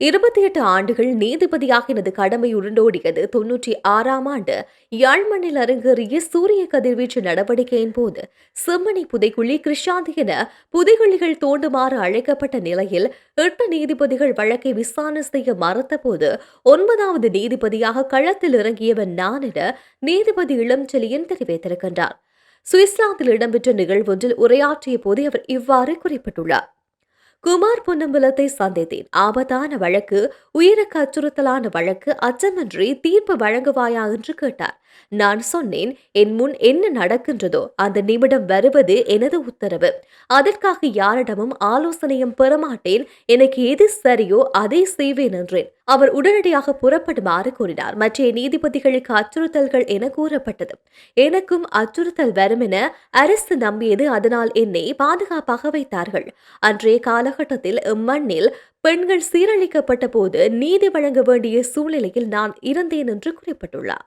இருபத்தி எட்டு ஆண்டுகள் நீதிபதியாக எனது கடமை உருண்டோடியது. தொன்னூற்றி ஆறாம் ஆண்டு யாழ்மண்ணில் அரங்கேறிய சூரிய கதிர்வீச்சு நடவடிக்கையின் போது செம்மணி புதைக்குழி கிருஷாந்தி என புதைகுழிகள் தோண்டுமாறு அழைக்கப்பட்ட நிலையில் எட்டு நீதிபதிகள் வழக்கை விசாரணை செய்ய மறுத்தபோது ஒன்பதாவது நீதிபதியாக களத்தில் இறங்கியவன் நான் என நீதிபதி இளம்செலியன் தெரிவித்திருக்கின்றார். சுவிட்சர்லாந்தில் இடம்பெற்ற நிகழ்வொன்றில் உரையாற்றிய போது அவர் இவ்வாறு குறிப்பிட்டுள்ளார். குமார் பொன்னம்பலத்தை சந்தித்தேன். ஆபத்தான வழக்கு உயிருக்கு அச்சுறுத்தலான வழக்கு அச்சமின்றி தீர்ப்பு வழங்குவாயா என்று கேட்டார். நான் சொன்னேன் என் முன் என்ன நடக்கின்றதோ அந்த நிமிடம் வருவது எனது உத்தரவு. அதற்காக யாரிடமும் ஆலோசனையும் பெறமாட்டேன் எனக்கு எது சரியோ அதை செய்வேன் என்றேன். அவர் உடனடியாக புறப்படுமாறு கூறினார். மற்ற நீதிபதிகளுக்கு அச்சுறுத்தல்கள் என கூறப்பட்டது. எனக்கும் அச்சுறுத்தல் வரும் என அரசு நம்பியது. அதனால் என்னை பாதுகாப்பாக வைத்தார்கள். அன்றைய காலகட்டத்தில் இம்மண்ணில் பெண்கள் சீரழிக்கப்பட்ட போது நீதி வழங்க வேண்டிய சூழ்நிலையில் நான் இருந்தேன் என்று குறிப்பிட்டுள்ளார்.